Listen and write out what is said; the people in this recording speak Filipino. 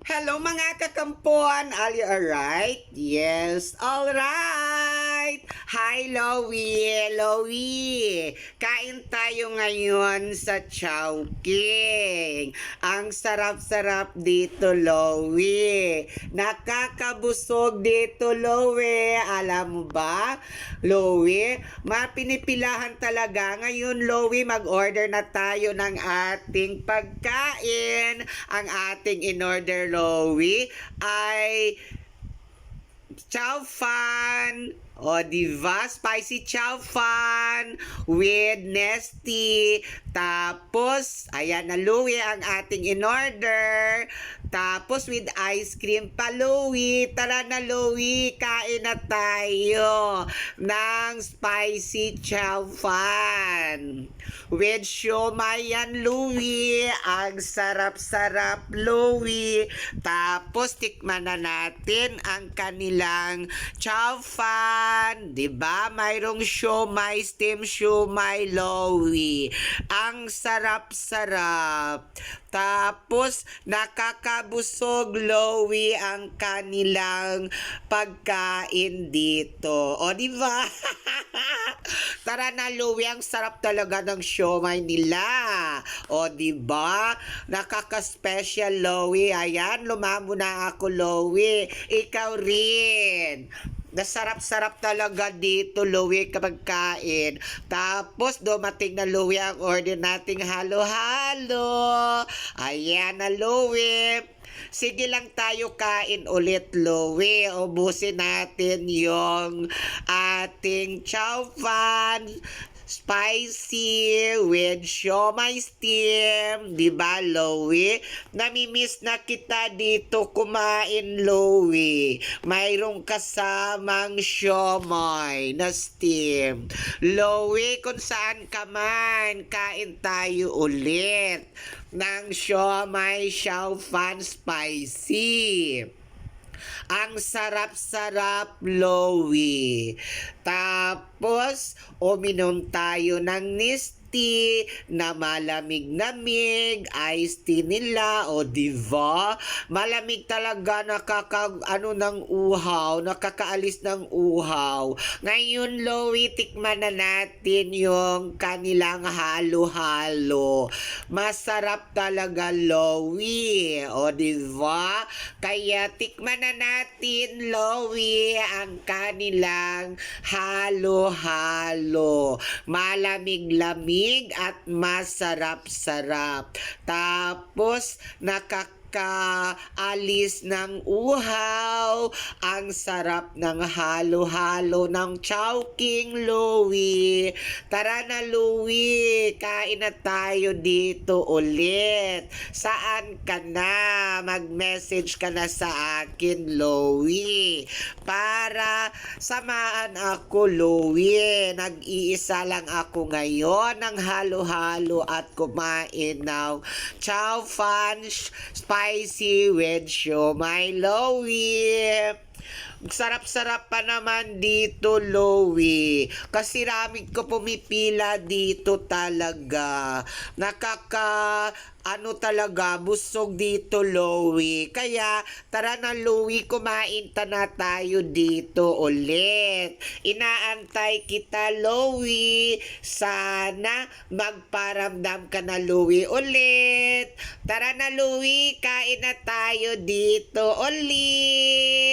Hello mga kakampuan! Are you alright? Yes, alright! Hi, Lowie! Lowie! Kain tayo ngayon sa Chowking. Ang sarap-sarap dito, Lowie. Nakakabusog dito, Lowie. Alam mo ba, Lowie? Mapinipilahan talaga. Ngayon, Lowie, mag-order na tayo ng ating pagkain. Ang ating in-order, Lowie, ay chow fan. O, diba? Spicy chow fan with nesty. Tapos, ayan na Louie ang ating in-order. Tapos, with ice cream pa, Louie. Tara na, Louie. Kain na tayo ng spicy chow fan. With siomay yan, Louie. Ang sarap-sarap, Louie. Tapos, tikman na natin ang kanilang chow fan. 'Di ba? Mayroong siomay, steam siomay, Louie. Ang sarap-sarap. Tapos, nakakabusog, Louie, ang kanilang pagkain dito. O, di ba? Tara na, Louie, ang sarap talaga ng siomay nila. O, di ba? Nakaka-special, Louie. Ayan, lumamo na ako, Louie. Ikaw rin. Nasarap-sarap talaga dito, Louie, kapag kain. Tapos, dumating na, Louie, ang order nating halo-halo. Ayan na, Louie. Sige lang tayo kain ulit, Louie. Ubusin natin yung ating chow fan spicy with siomay steam. Di ba, Louie? Namimiss na kita dito kumain, Louie. Mayroong kasamang siomay na steam. Louie, kung saan ka man, kain tayo ulit ng siomay chow fan spicy. Ang sarap-sarap, Louie. Tapos, uminom tayo ng Nisty na malamig-namig, iced tea nila, o diva? Malamig talaga, nakaka, ano ng uhaw, nakakaalis ng uhaw. Ngayon, Louie, tikman na natin yung kanilang halo-halo. Masarap talaga, Louie. O, diba? Kaya tikman na natin, Louie, ang kanilang halo-halo. Malamig-lamig at masarap-sarap. Tapos, nakaka kaalis ng uhaw. Ang sarap ng halo-halo ng Chowking, Louie. Tara na, Louie. Kain na tayo dito ulit. Saan ka na? Mag-message ka na sa akin, Louie. Para samaan ako, Louie. Nag-iisa lang ako ngayon ng halo-halo at kumain ng chow fan spicy with siomay Louie. Sarap-sarap pa naman dito, Louie. Kasi raming ko pumipila dito talaga. Nakaka, ano talaga, busog dito, Louie. Kaya, tara na, Louie, kumain ta na tayo dito ulit. Inaantay kita, Louie. Sana magparamdam ka na, Louie, ulit. Tara na, Louie, kain na tayo dito ulit.